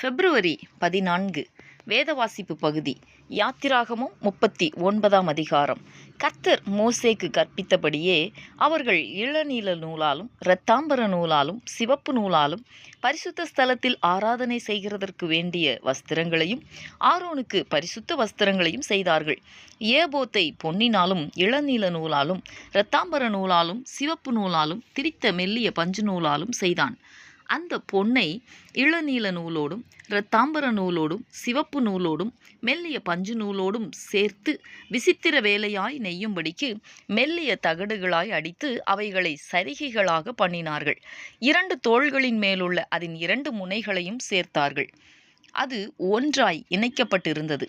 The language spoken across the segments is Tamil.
பிப்ரவரி பதினான்கு வேதவாசிப்பு பகுதி யாத்திராகமும் முப்பத்தி ஒன்பதாம் அதிகாரம். கர்த்தர் மோசேக்கு கற்பித்தபடியே அவர்கள் இளநீல நூலாலும் இரத்தாம்பர நூலாலும் சிவப்பு நூலாலும் பரிசுத்த ஸ்தலத்தில் ஆராதனை செய்கிறதற்கு வேண்டிய வஸ்திரங்களையும் ஆரோனுக்கு பரிசுத்த வஸ்திரங்களையும் செய்தார்கள். ஏபோத்தை பொன்னினாலும் இளநீல நூலாலும் இரத்தாம்பர நூலாலும் சிவப்பு நூலாலும் திரித்த மெல்லிய பஞ்சு நூலாலும் செய்தான். அந்த பொன்னை இளநீல நூலோடும் இரத்தாம்பர நூலோடும் சிவப்பு நூலோடும் மெல்லிய பஞ்சு நூலோடும் சேர்த்து விசித்திர வேலையாய் நெய்யும்படிக்கு மெல்லிய தகடுகளாய் அடித்து அவைகளை சரிகைகளாக பண்ணினார்கள். இரண்டு தோள்களின் மேலுள்ள அதன் இரண்டு முனைகளையும் சேர்த்தார்கள். அது ஒன்றாய் இணைக்கப்பட்டிருந்தது.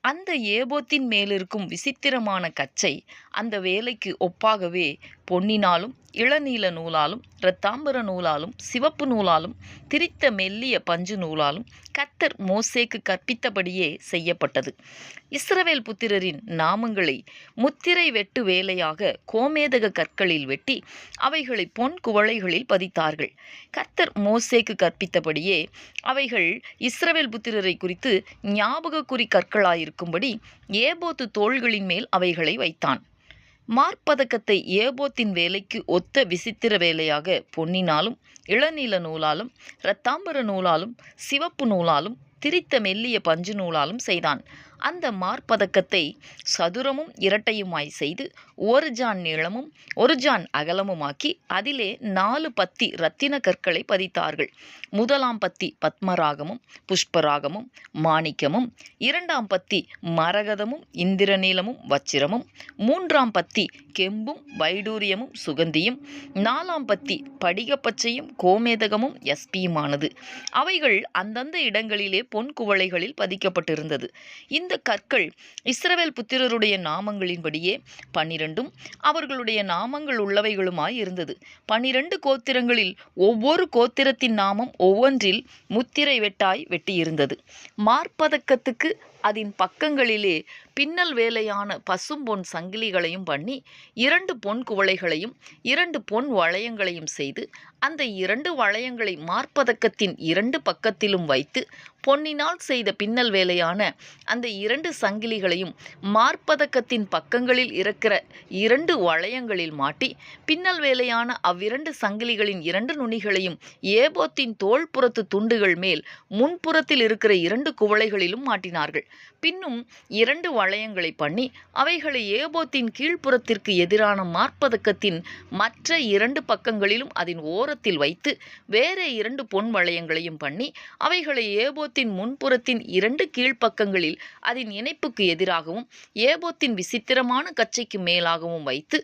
அந்த ஏபோத்தின் மேலிருக்கும் விசித்திரமான கச்சை அந்த வேலைக்கு ஒப்பாகவே பொன்னினாலும் இளநீல நூலாலும் இரத்தாம்பர நூலாலும் சிவப்பு நூலாலும் திரித்த மெல்லிய பஞ்சு நூலாலும் கத்தர் மோசேக்கு கற்பித்தபடியே செய்யப்பட்டது. இஸ்ரவேல் புத்திரரின் நாமங்களை முத்திரை வெட்டு வேலையாக கோமேதக கற்களில் வெட்டி அவைகளை பொன் குவளைகளில் பதித்தார்கள். கத்தர் மோசேக்கு கற்பித்தபடியே அவைகள் இஸ்ரவேல் புத்திரரை குறித்து ஞாபக குறி இருக்கும்படி ஏபோத்து தோள்களின் மேல் அவைகளை வைத்தான். மார்பதக்கத்தை ஏபோத்தின் வேலைக்கு ஒத்த விசித்திர வேலையாக பொன்னினாலும் இளநீல நூலாலும் இரத்தாம்பர நூலாலும் சிவப்பு நூலாலும் திரித்த மெல்லிய பஞ்சு நூலாலும் செய்தான். அந்த மார்பதக்கத்தை சதுரமும் இரட்டையுமாய் செய்து ஒரு ஜான் நீளமும் ஒரு ஜான் அகலமுமாக்கி அதிலே நாலு பத்தி இரத்தின கற்களை பதித்தார்கள். முதலாம் பத்தி பத்மராகமும் புஷ்பராகமும் மாணிக்கமும் இரண்டாம் பத்தி மரகதமும் இந்திரநீலமும் வச்சிரமும் மூன்றாம் பத்தி கெம்பும் வைடூரியமும் சுகந்தியும் நாலாம் பத்தி படிகப்பச்சையும் கோமேதகமும் எஸ்பியுமானது. அவைகள் அந்தந்த இடங்களிலே பொன் குவளைகளில் பதிக்கப்பட்டிருந்தது. இந்த கற்கள் இஸ்ரவேல் புத்திரருடைய நாமங்களின்படியே பன்னிரண்டும் அவர்களுடைய நாமங்கள் உள்ளவைகளுமாய் இருந்தது. பன்னிரண்டு கோத்திரங்களில் ஒவ்வொரு கோத்திரத்தின் நாமம் ஒவ்வொன்றில் முத்திரை வெட்டாய் வெட்டியிருந்தது. மார்பதக்கத்துக்கு அதன் பக்கங்களிலே பின்னல் வேலையான பசும்பொன் சங்கிலிகளையும் பண்ணி இரண்டு பொன் குவளைகளையும் இரண்டு பொன் வளையங்களையும் செய்து அந்த இரண்டு வளையங்களை மார்பதக்கத்தின் இரண்டு பக்கத்திலும் வைத்து பொன்னினால் செய்த பின்னல் வேலையான அந்த இரண்டு சங்கிலிகளையும் மார்பதக்கத்தின் பக்கங்களில் இருக்கிற இரண்டு வளையங்களில் மாட்டி பின்னல் வேலையான அவ்விரண்டு சங்கிலிகளின் இரண்டு நுனிகளையும் ஏபோத்தின் தோள்புறத்து துண்டுகள் மேல் முன்புறத்தில் இருக்கிற இரண்டு குவளைகளிலும் மாட்டினார்கள். பின்னும் இரண்டு வளையங்களை பண்ணி அவைகளை ஏபோத்தின் கீழ்ப்புறத்திற்கு எதிரான மார்பதக்கத்தின் மற்ற இரண்டு பக்கங்களிலும் அதன் ஓரத்தில் வைத்து வேற இரண்டு பொன் வளையங்களையும் பண்ணி அவைகளை ஏபோத்தின் முன்புறத்தின் இரண்டு கீழ்ப்பக்கங்களில் அதன் இணைப்புக்கு எதிராகவும் ஏபோத்தின் விசித்திரமான கச்சைக்கு மேலாகவும் வைத்து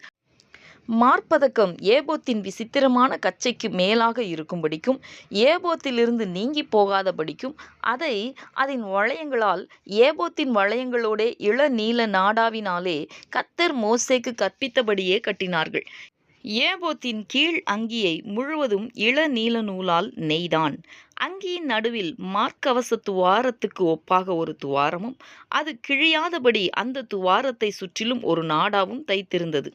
மார்பதக்கம் ஏபோத்தின் விசித்திரமான கச்சைக்கு மேலாக இருக்கும்படிக்கும் ஏபோத்திலிருந்து நீங்கி போகாதபடிக்கும் அதை அதன் வளையங்களால் ஏபோத்தின் வளையங்களோடே இள நீல நாடாவினாலே கத்தர் மோசேக்கு கற்பித்தபடியே கட்டினார்கள். ஏபோத்தின் கீழ் அங்கியை முழுவதும் இள நீல நூலால் நெய்தான். அங்கியின் நடுவில் மார்க்கவச துவாரத்துக்கு ஒப்பாக ஒரு துவாரமும் அது கிழியாதபடி அந்த துவாரத்தை சுற்றிலும் ஒரு நாடாவும் தைத்திருந்தது.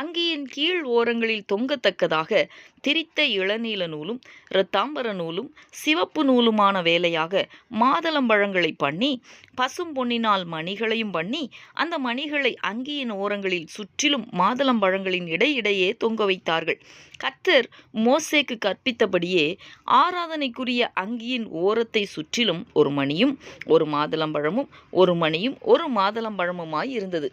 அங்கியின் கீழ் ஓரங்களில் தொங்கத்தக்கதாக திரித்த இளநீல நூலும் இரத்தாம்பர நூலும் சிவப்பு நூலுமான வேலையாக மாதளம்பழங்களை பண்ணி பசும் பொன்னினால் மணிகளையும் பண்ணி அந்த மணிகளை அங்கியின் ஓரங்களில் சுற்றிலும் மாதளம்பழங்களின் இடையிடையே தொங்க வைத்தார்கள். கத்தர் மோசேக்கு கற்பித்தபடியே ஆராதனைக்குரிய அங்கியின் ஓரத்தை சுற்றிலும் ஒரு மணியும் ஒரு மாதுளம்பழமும் ஒரு மணியும் ஒரு மாதுளம்பழமுமாய் இருந்தது.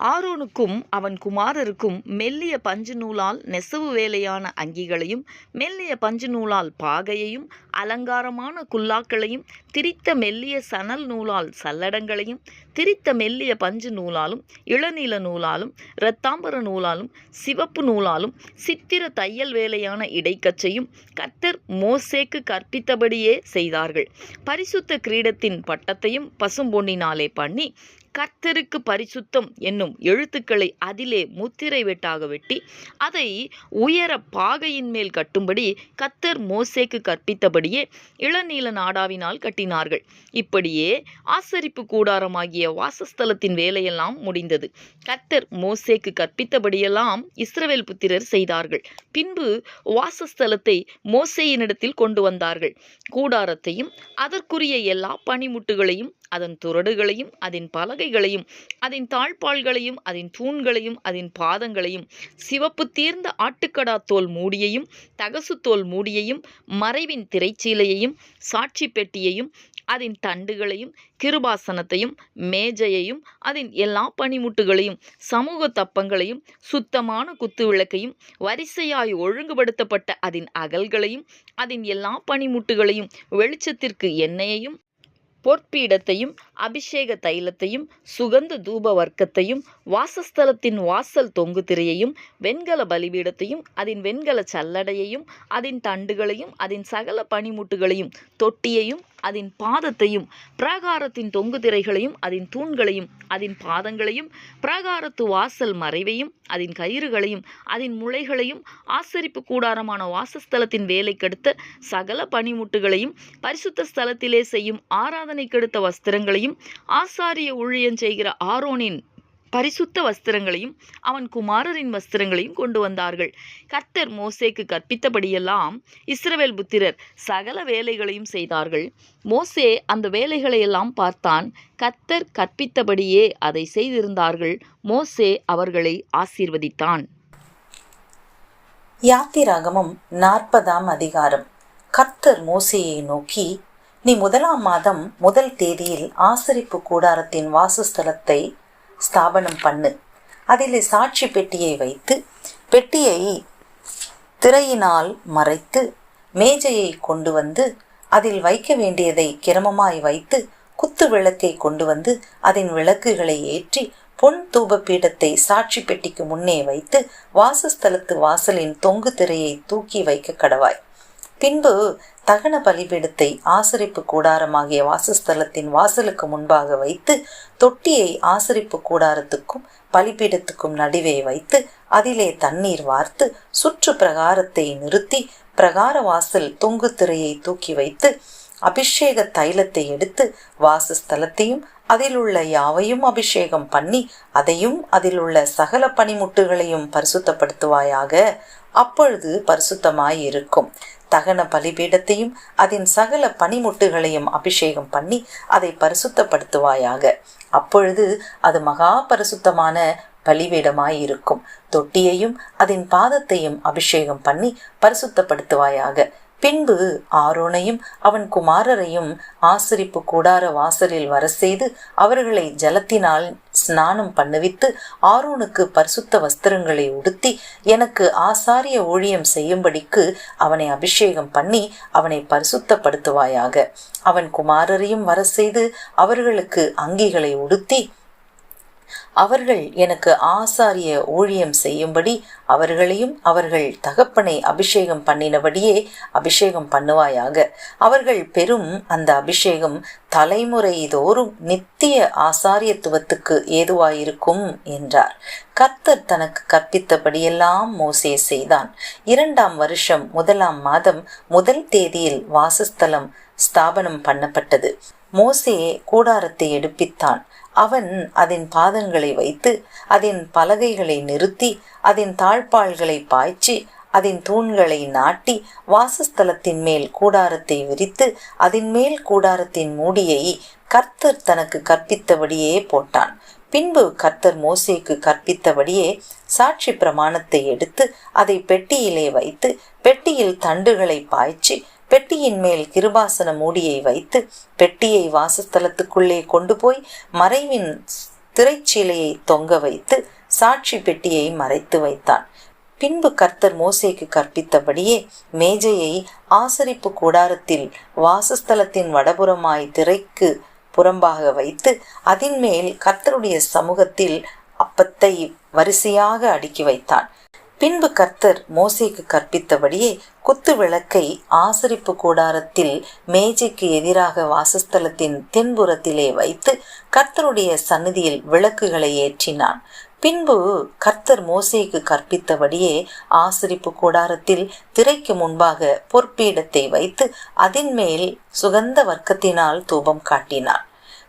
ஆரோனுக்கும் அவன் குமாரருக்கும் மெல்லிய பஞ்சு நூலால் நெசவு வேலையான அங்கிகளையும் மெல்லிய பஞ்சு நூலால் பாகையையும் அலங்காரமான குல்லாக்களையும் திரித்த மெல்லிய சணல் நூலால் சல்லடங்களையும் திரித்த மெல்லிய பஞ்சு நூலாலும் இளநீல நூலாலும் இரத்தாம்பர நூலாலும் சிவப்பு நூலாலும் சித்திர தையல் வேலையான இடைக்கச்சையும் கத்தர் மோசேக்கு கற்பித்தபடியே செய்தார்கள். பரிசுத்த கிரீடத்தின் பட்டத்தையும் பசும்பொன்னினாலே பண்ணி கர்த்தருக்கு பரிசுத்தம் என்னும் எழுத்துக்களை அதிலே முத்திரை வெட்டாக வெட்டி அதை உயர பாகையின் மேல் கட்டும்படி கத்தர் மோசேக்கு கற்பித்தபடியே இளநீல நாடாவினால் கட்டினார்கள். இப்படியே ஆசரிப்பு கூடாரமாகிய வாசஸ்தலத்தின் வேலையெல்லாம் முடிந்தது. கத்தர் மோசேக்கு கற்பித்தபடியெல்லாம் இஸ்ரவேல் புத்திரர் செய்தார்கள். பின்பு வாசஸ்தலத்தை மோசேயினிடத்தில் கொண்டு வந்தார்கள். கூடாரத்தையும் அதற்குரிய எல்லா பனிமுட்டுகளையும் அதன் துரடுகளையும் அதன் பலகைகளையும் அதன் தாழ்பால்களையும் அதன் தூண்களையும் அதன் பாதங்களையும் சிவப்பு தீர்ந்த ஆட்டுக்கடா தோல் மூடியையும் தகசு தோல் மூடியையும் மறைவின் திரைச்சீலையையும் சாட்சி பெட்டியையும் அதன் தண்டுகளையும் கிருபாசனத்தையும் மேஜையையும் அதன் எல்லா பனிமுட்டுகளையும் சமூக தப்பங்களையும் சுத்தமான குத்து விளக்கையும் வரிசையாய் ஒழுங்குபடுத்தப்பட்ட அதன் அகல்களையும் அதன் எல்லா பனிமுட்டுகளையும் வெளிச்சத்திற்கு எண்ணெயையும் பொற்பீடத்தையும் அபிஷேக தைலத்தையும் சுகந்த தூப வர்க்கத்தையும் வாசஸ்தலத்தின் வாசல் தொங்கு திரையையும் வெண்கல பலிபீடத்தையும் அதன் வெண்கல சல்லடையையும் அதன் தண்டுகளையும் அதன் சகல பனிமுட்டுகளையும் தொட்டியையும் அதன் பாதத்தையும் பிராகாரத்தின் தொங்கு திரைகளையும் அதன் தூண்களையும் அதன் பாதங்களையும் பிராகாரத்து வாசல் மறைவையும் அதன் கயிறுகளையும் அதன் முளைகளையும் ஆசரிப்பு கூடாரமான வாசஸ்தலத்தின் வேலைக்கெடுத்த சகல பனிமுட்டுகளையும் பரிசுத்த ஸ்தலத்திலே செய்யும் ஆராதனைக்கெடுத்த வஸ்திரங்களையும் ஆசாரிய ஊழியம் செய்கிற ஆரோனின் பரிசுத்த வஸ்திரங்களையும் அவன் குமாரரின் வஸ்திரங்களையும் கொண்டு வந்தார்கள். கர்த்தர் மோசேக்கு கற்பித்தபடியெல்லாம் இஸ்ரவேல் புத்திரர் சகல வேலைகளையும் செய்தார்கள். மோசே அந்த வேலைகளையெல்லாம் பார்த்தான். கர்த்தர் கற்பித்தபடியே அதை செய்திருந்தார்கள். மோசே அவர்களை ஆசீர்வதித்தான். யாத்திராகமம் நாற்பதாம் அதிகாரம். கர்த்தர் மோசேயை நோக்கி நீ முதலாம் மாதம் முதல் தேதியில் ஆசரிப்பு கூடாரத்தின் வாசஸ்தலத்தை ஸ்தாபனம் பண்ணு. அதிலே சாட்சி பெட்டியை வைத்து பெட்டியை திரையினால் மறைத்து மேஜையை கொண்டு வந்து அதில் வைக்க வேண்டியதை கிரமமாய் வைத்து குத்து விளக்கை கொண்டு வந்து அதன் விளக்குகளை ஏற்றி பொன் தூப பீடத்தை சாட்சி பெட்டிக்கு முன்னே வைத்து வாசஸ்தலத்து வாசலின் தொங்கு திரையை தூக்கி வைக்க கடவாய். பின்பு தகன பலிபீடத்தை ஆசரிப்பு கூடாரமாகிய வாசஸ்தலத்தின் வாசலுக்கு முன்பாக வைத்து தொட்டியை ஆசரிப்பு கூடாரத்துக்கும் பலிபீடத்துக்கும் நடுவே வைத்து அதிலே தண்ணீர் வார்த்து சுற்று பிரகாரத்தை நிறுத்தி பிரகார வாசல் தொங்கு திரையை தூக்கி வைத்து அபிஷேக தைலத்தை எடுத்து வாசஸ்தலத்தையும் அதில் உள்ள யாவையும் அபிஷேகம் பண்ணி அதையும் அதில் உள்ள சகல பனிமுட்டுகளையும் பரிசுத்தப்படுத்துவாயாக. அப்பொழுது பரிசுத்தமாய் இருக்கும் தகன பலிபீடத்தையும் அதன் சகல பனிமுட்டுகளையும் அபிஷேகம் பண்ணி அதை பரிசுத்தப்படுத்துவாயாக. அப்பொழுது அது மகா பரிசுத்தமான பலிபீடமாய் இருக்கும் தொட்டியையும் அதன் பாதத்தையும் அபிஷேகம் பண்ணி பரிசுத்தப்படுத்துவாயாக. பின்பு ஆரோனையும் அவன் குமாரரையும் ஆசரிப்பு கூடார வாசலில் வர செய்து அவர்களை ஜலத்தினால் ஸ்நானம் பண்ணுவித்து ஆரோனுக்கு பரிசுத்த வஸ்திரங்களை உடுத்தி எனக்கு ஆசாரிய ஊழியம் செய்யும்படிக்கு அவனை அபிஷேகம் பண்ணி அவனை பரிசுத்தப்படுத்துவாயாக. அவன் குமாரரையும் வர செய்து அவர்களுக்கு அங்கிகளை உடுத்தி அவர்கள் எனக்கு ஆசாரிய ஊழியம் செய்யும்படி அவர்களையும் அவர்கள் தகப்பனை அபிஷேகம் பண்ணினபடியே அபிஷேகம் பண்ணுவாயாக. அவர்கள் பெரும் அந்த அபிஷேகம் தலைமுறை தோறும் நித்திய ஆசாரியத்துவத்துக்கு ஏதுவாயிருக்கும் என்றார். கர்த்தர் தனக்கு கற்பித்தபடியெல்லாம் மோசே செய்தான். இரண்டாம் வருஷம் முதலாம் மாதம் முதல் தேதியில் வாசஸ்தலம் ஸ்தாபனம் பண்ணப்பட்டது. மோசே கூடாரத்தை எடுப்பித்தான். அவன் அதன் பாதங்களை வைத்து அதன் பலகைகளை நிறுத்தி அதன் தாழ்பால்களை பாய்ச்சி அதன் தூண்களை நாட்டி வாசஸ்தலத்தின் மேல் கூடாரத்தை விரித்து அதன் மேல் கூடாரத்தின் மூடியை கர்த்தர் தனக்கு கற்பித்தபடியே போட்டான். பின்பு கர்த்தர் மோசேக்கு கற்பித்தபடியே சாட்சி பிரமாணத்தை எடுத்து அதை பெட்டியிலே வைத்து பெட்டியில் தண்டுகளை பாய்ச்சி பெட்டியின் மேல் கிருபாசன மூடியை வைத்து பெட்டியை வாசஸ்தலத்துக்குள்ளே கொண்டு போய் மறைவின் திரைச்சீலையை தொங்க வைத்து சாட்சி பெட்டியை மறைத்து வைத்தான். பின்பு கர்த்தர் மோசேக்கு கற்பித்தபடியே மேஜையை ஆசரிப்பு கூடாரத்தில் வாசஸ்தலத்தின் வடபுறமாய் திரைக்கு புறம்பாக வைத்து அதன் மேல் கர்த்தருடைய சமூகத்தில் அப்பத்தை வரிசையாக அடுக்கி வைத்தான். பின்பு கர்த்தர் மோசைக்கு கற்பித்தபடியே குத்து விளக்கை ஆசரிப்பு கூடாரத்தில் மேஜைக்கு எதிராக வாசஸ்தலத்தின் தென்புறத்திலே வைத்து கர்த்தருடைய சந்நிதியில் விளக்குகளை ஏற்றினான். பின்பு கர்த்தர் மோசைக்கு கற்பித்தபடியே ஆசரிப்பு கூடாரத்தில் திரைக்கு முன்பாக பொற்பீடத்தை வைத்து அதன் மேல் சுகந்த வர்க்கத்தினால் தூபம் காட்டினான்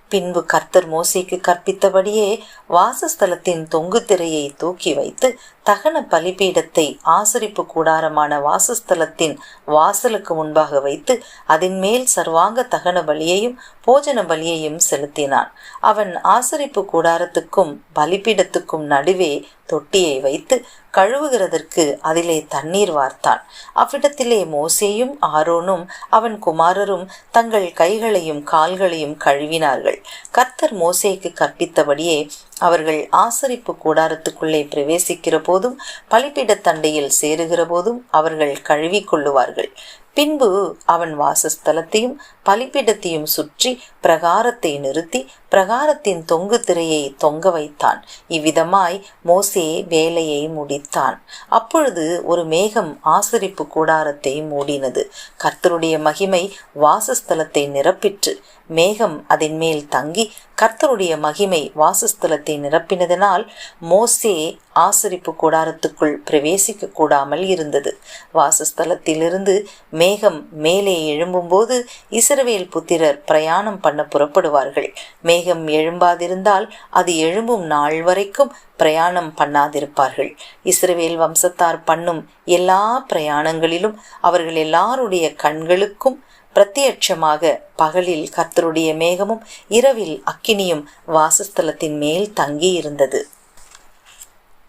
பின்பு கர்த்தர் மோசைக்கு கற்பித்தபடியே வாசஸ்தலத்தின் தொங்கு திரையை தூக்கி வைத்து தகன பலிபீடத்தை ஆசரிப்பு கூடாரமான வாசஸ்தலத்தின் வாசலுக்கு முன்பாக வைத்து அதன் மேல் சர்வாங்க தகன பலியையும் போஜன பலியையும் செலுத்தினான். அவன் ஆசரிப்பு கூடாரத்துக்கும் பலிபீடத்துக்கும் நடுவே தொட்டியை வைத்து கழுவுகிறதற்கு அதிலே தண்ணீர் வார்த்தான். அவ்விடத்திலே மோசேயும் ஆரோனும் அவன் குமாரரும் தங்கள் கைகளையும் கால்களையும் கழுவினார்கள். கர்த்தர் மோசேக்கு கற்பித்தபடியே அவர்கள் ஆசரிப்பு கூடாரத்துக்குள்ளே பிரவேசிக்கிற போதும் பலிபீட தண்டையில் சேருகிற போதும் அவர்கள் கழுவிக்கொள்ளுவார்கள் பின்பு அவன் வாசஸ்தலத்தையும் பலிப்பிடத்தையும் சுற்றி பிரகாரத்தை நிறுத்தி பிரகாரத்தின் தொங்கு திரையை தொங்க வைத்தான். இவ்விதமாய் மோசே வேலையை முடித்தான். அப்பொழுது ஒரு மேகம் ஆசரிப்பு கூடாரத்தை மூடினது. கர்த்தருடைய மகிமை வாசஸ்தலத்தை நிரப்பிற்று. மேகம் அதன் மேல் தங்கி கர்த்தருடைய மகிமை வாசஸ்தலத்தை நிரப்பினதனால் மோசே ஆசரிப்பு கூடாரத்துக்குள் பிரவேசிக்க கூடாமல் இருந்தது. வாசஸ்தலத்திலிருந்து மேகம் மேலே எழும்பும்போது இஸ்ரவேல் புத்திரர் பிரயாணம் பண்ண புறப்படுவார்கள். மேகம் எழும்பாதிருந்தால் அது எழும்பும் நாள் வரைக்கும் பிரயாணம் பண்ணாதிருப்பார்கள். இஸ்ரவேல் வம்சத்தார் பண்ணும் எல்லா பிரயாணங்களிலும் அவர்கள் எல்லாருடைய கண்களுக்கும் பிரத்யட்சமாக பகலில் கர்த்தருடைய மேகமும் இரவில் அக்கினியும் வாசஸ்தலத்தின் மேல் தங்கியிருந்தது.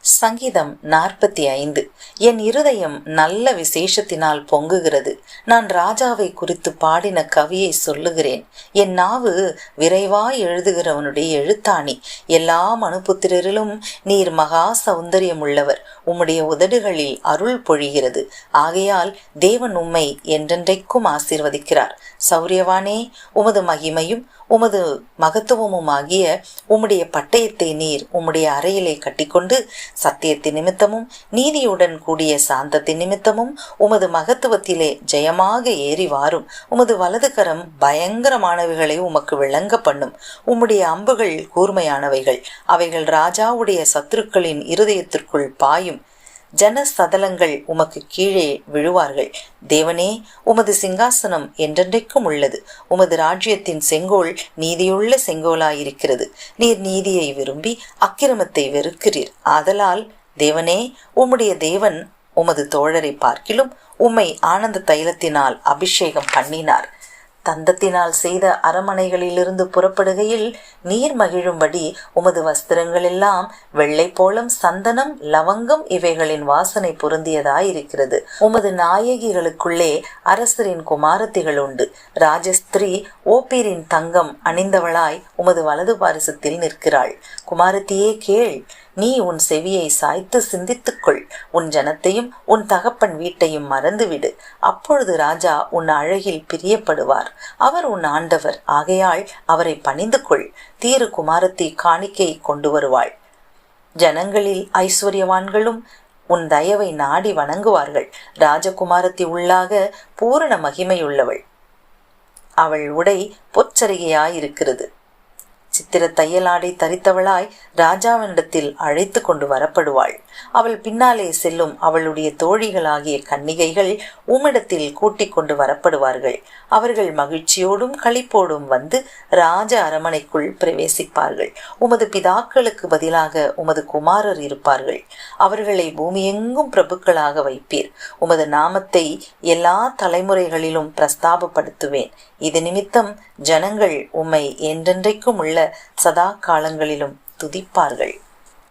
சங்கீதம் நாற்பத்தி ஐந்து என் இருதயம் நல்ல விசேஷத்தினால் பொங்குகிறது. நான் ராஜாவை குறித்து பாடின கவியை சொல்லுகிறேன். என் நாவு விரைவாய் எழுதுகிறவனுடைய எழுத்தாணி. எல்லா மனுபுத்திரரிலும் நீர் மகா சௌந்தரியம் உள்ளவர் உம்முடைய உதடுகளில் அருள் பொழிகிறது. ஆகையால் தேவன் உம்மை என்றென்றைக்கும் ஆசீர்வதிக்கிறார். சௌரியவானே உமது மகிமையும் உமது மகத்துவமுமாகிய உம்முடைய பட்டயத்தை நீர் உம்முடைய அறையிலே கட்டிக்கொண்டு சத்தியத்தின் நிமித்தமும் நீதியுடன் கூடிய சாந்தத்தின் நிமித்தமும் உமது மகத்துவத்திலே ஜெயமாக ஏறி வாரும். உமது வலது கரம் பயங்கரமானவைகளை உமக்கு விளங்க பண்ணும். உம்முடைய அம்புகள் கூர்மையானவைகள். அவைகள் ராஜாவுடைய சத்துருக்களின் இருதயத்திற்குள் பாயும். ஜன சதலங்கள் உமக்கு கீழே விழுவார்கள். தேவனே உமது சிங்காசனம் என்றென்றைக்கும் உள்ளது. உமது ராஜ்யத்தின் செங்கோல் நீதியுள்ள செங்கோலாயிருக்கிறது. நீர் நீதியை விரும்பி அக்கிரமத்தை வெறுக்கிறீர். ஆதலால் தேவனே உம்முடைய தேவன் உமது தோழரை பார்க்கிலும் உம்மை ஆனந்த தைலத்தினால் அபிஷேகம் பண்ணினார். தந்தத்தினால் செய்த அரமனைகளிலிருந்து புறப்படுகையில் நீர் மகிழும்படி உமது வஸ்திரங்கள் எல்லாம் வெள்ளை போலம் சந்தனம் லவங்கம் இவைகளின் வாசனை பொருந்தியதாயிருக்கிறது. உமது நாயகிகளுக்குள்ளே அரசரின் குமாரத்திகள் உண்டு. ராஜஸ்திரீ ஓப்பீரின் தங்கம் அணிந்தவளாய் உமது வலது பாரிசத்தில் நிற்கிறாள். குமாரத்தியே கேள் நீ உன் செவியை சாய்த்து சிந்தித்துக்கொள். உன் ஜனத்தையும் உன் தகப்பன் வீட்டையும் மறந்துவிடு. அப்பொழுது ராஜா உன் அழகில் பிரியப்படுவார். அவர் உன் ஆண்டவர். ஆகையால் அவரை பணிந்து கொள் தீரு குமாரத்தை காணிக்கை கொண்டு வருவாள் ஜனங்களில் ஐஸ்வர்யவான்களும் உன் தயவை நாடி வணங்குவார்கள். ராஜகுமாரத்தி உள்ளாக பூரண மகிமையுள்ளவள். அவள் உடை பொச்சரிகையாயிருக்கிறது சித்திர தையலாடை தரித்தவளாய் ராஜாவினிடத்தில் அழைத்து கொண்டு வரப்படுவாள். அவள் பின்னாலே செல்லும் அவளுடைய தோழிகளாகிய கன்னிகைகள் உம்மிடத்தில் கூட்டிக் கொண்டு வரப்படுவார்கள். அவர்கள் மகிழ்ச்சியோடும் களிப்போடும் வந்து ராஜ அரமனைக்குள் பிரவேசிப்பார்கள். உமது பிதாக்களுக்கு பதிலாக உமது குமாரர் இருப்பார்கள். அவர்களை பூமியெங்கும் பிரபுக்களாக வைப்பீர். உமது நாமத்தை எல்லா தலைமுறைகளிலும் பிரஸ்தாபப்படுத்துவேன். இது நிமித்தம் ஜனங்கள் உம்மை என்றென்றைக்கும் உள்ள சதா காலங்களிலும் துதிப்பார்கள்.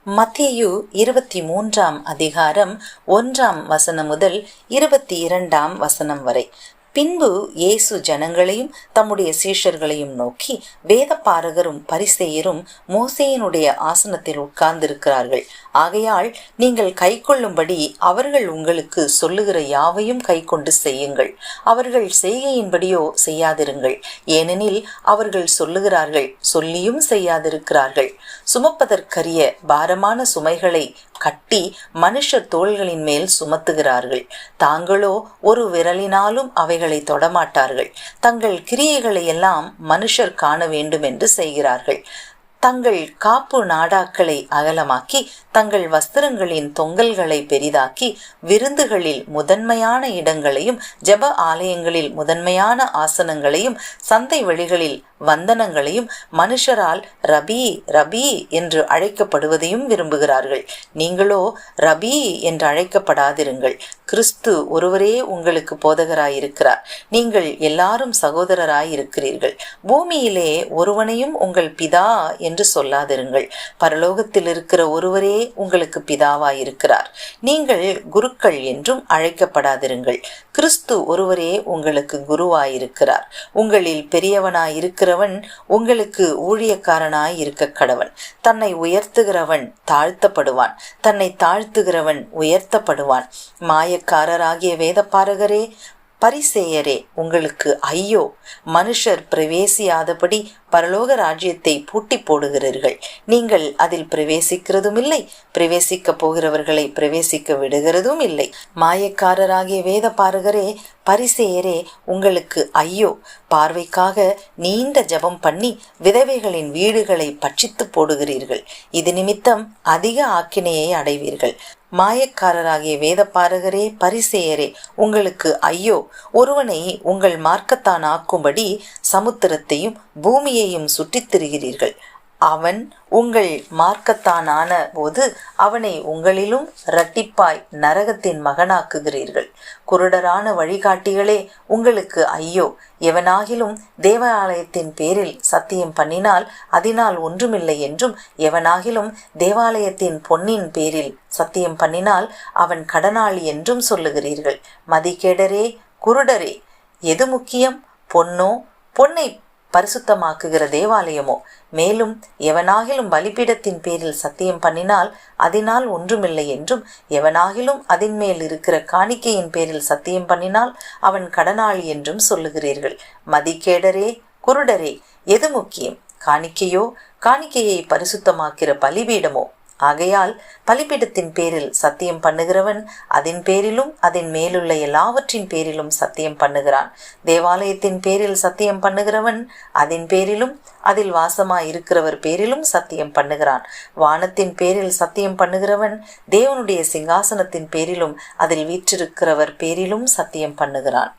மத்தியு இருபத்தி மூன்றாம் அதிகாரம் ஒன்றாம் வசனம் முதல் இருபத்தி இரண்டாம் வசனம் வரை. பின்பு இயேசு ஜனங்களையும் தம்முடைய சீஷர்களையும் நோக்கி வேத பாரகரும் பரிசெயரும் மோசேயனுடைய ஆசனத்தில் உட்கார்ந்திருக்கிறார்கள். ஆகையால் நீங்கள் கை கொள்ளும்படி அவர்கள் உங்களுக்கு சொல்லுகிற யாவையும் கை கொண்டு செய்யுங்கள். அவர்கள் செய்கையின்படியோ செய்யாதிருங்கள். ஏனெனில் அவர்கள் சொல்லுகிறார்கள் சொல்லியும் செய்யாதிருக்கிறார்கள். சுமப்பதற்கரிய பாரமான சுமைகளை கட்டி மனுஷர் தோள்களின் மேல் சுமத்துகிறார்கள். தாங்களோ ஒரு விரலினாலும் அவைகளை தொடமாட்டார்கள். தங்கள் கிரியைகளை எல்லாம் மனுஷர் காண வேண்டும் என்று செய்கிறார்கள். தங்கள் காப்பு நாடாக்களை அகலமாக்கி தங்கள் வஸ்திரங்களின் தொங்கல்களை பெரிதாக்கி விருந்துகளில் முதன்மையான இடங்களையும் ஜப ஆலயங்களில் முதன்மையான ஆசனங்களையும் சந்தை வழிகளில் வந்தனங்களையும் மனுஷரால் ரபி ரபி என்று அழைக்கப்படுவதையும் விரும்புகிறார்கள். நீங்களோ ரபி என்று அழைக்கப்படாதிருங்கள். கிறிஸ்து ஒருவரே உங்களுக்கு போதகராயிருக்கிறார். நீங்கள் எல்லாரும் சகோதரராயிருக்கிறீர்கள். பூமியிலே ஒருவனையும் உங்கள் பிதா என்று சொல்லாதிருங்கள். பரலோகத்தில் இருக்கிற ஒருவரே உங்களுக்கு பிதாவாயிருக்கிறார். நீங்கள் குருக்கள் என்றும் அழைக்கப்படாதிருங்கள். கிறிஸ்து ஒருவரே உங்களுக்கு குருவாயிருக்கிறார். உங்களில் பெரியவனாயிருக்கிறவன் உங்களுக்கு ஊழியக்காரனாய் இருக்க கடவன் தன்னை உயர்த்துகிறவன் தாழ்த்தப்படுவான். தன்னை தாழ்த்துகிறவன் உயர்த்தப்படுவான். மாயக்காரராகிய வேதப்பாரகரே பரிசேயரே உங்களுக்கு ஐயோ. மனுஷர் பிரவேசியாதபடி பரலோக ராஜ்யத்தை பூட்டி போடுகிறீர்கள். நீங்கள் அதில் பிரவேசிக்கிறதும் இல்லை பிரவேசிக்க போகிறவர்களை பிரவேசிக்க விடுகிறதும் இல்லை மாயக்காரராகிய வேத பாருகரே பரிசேயரே உங்களுக்கு ஐயோ. பார்வைக்காக நீண்ட ஜபம் பண்ணி விதவைகளின் வீடுகளை பட்சித்து போடுகிறீர்கள். இது நிமித்தம் அதிக ஆக்கினையை அடைவீர்கள். மாயக்காரராகிய வேதப்பாரகரே பரிசேயரே உங்களுக்கு ஐயோ ஒருவனை உங்கள் மார்க்கத்தான் ஆக்கும்படி சமுத்திரத்தையும் பூமியையும் சுற்றித் திரிகிறீர்கள். அவன் உங்கள் மார்க்கத்தானான போது அவனை உங்களிலும் இரட்டிப்பாய் நரகத்தின் மகனாக்குகிறீர்கள். குருடரான வழிகாட்டிகளே உங்களுக்கு ஐயோ எவனாகிலும் தேவாலயத்தின் பேரில் சத்தியம் பண்ணினால் அதனால் ஒன்றுமில்லை என்றும் எவனாகிலும் தேவாலயத்தின் பொன்னின் பேரில் சத்தியம் பண்ணினால் அவன் கடனாளி என்றும் சொல்லுகிறீர்கள். மதிகேடரே குருடரே எது முக்கியம்? பொன்னோ? பொன்னை பரிசுத்தமாக்குகிற தேவாலயமோ? மேலும் எவனாகிலும் பலிபீடத்தின் பேரில் சத்தியம் பண்ணினால் அதனால் ஒன்றுமில்லை என்றும் எவனாகிலும் அதன் மேல் இருக்கிற காணிக்கையின் பேரில் சத்தியம் பண்ணினால் அவன் கடனாளி என்றும் சொல்லுகிறீர்கள். மதிக்கேடரே குருடரே எது முக்கியம்? காணிக்கையோ? காணிக்கையை பரிசுத்தமாக்கிற பலிபீடமோ? ஆகையால் பலிபீடத்தின் பேரில் சத்தியம் பண்ணுகிறவன் அதன் பேரிலும் அதன் மேலுள்ள எல்லாவற்றின் பேரிலும் சத்தியம் பண்ணுகிறான். தேவாலயத்தின் பேரில் சத்தியம் பண்ணுகிறவன் அதன் பேரிலும் அதில் வாசமாய் இருக்கிறவர் பேரிலும் சத்தியம் பண்ணுகிறான். வானத்தின் பேரில் சத்தியம் பண்ணுகிறவன் தேவனுடைய சிங்காசனத்தின் பேரிலும் அதில் வீற்றிருக்கிறவர் பேரிலும் சத்தியம் பண்ணுகிறான்.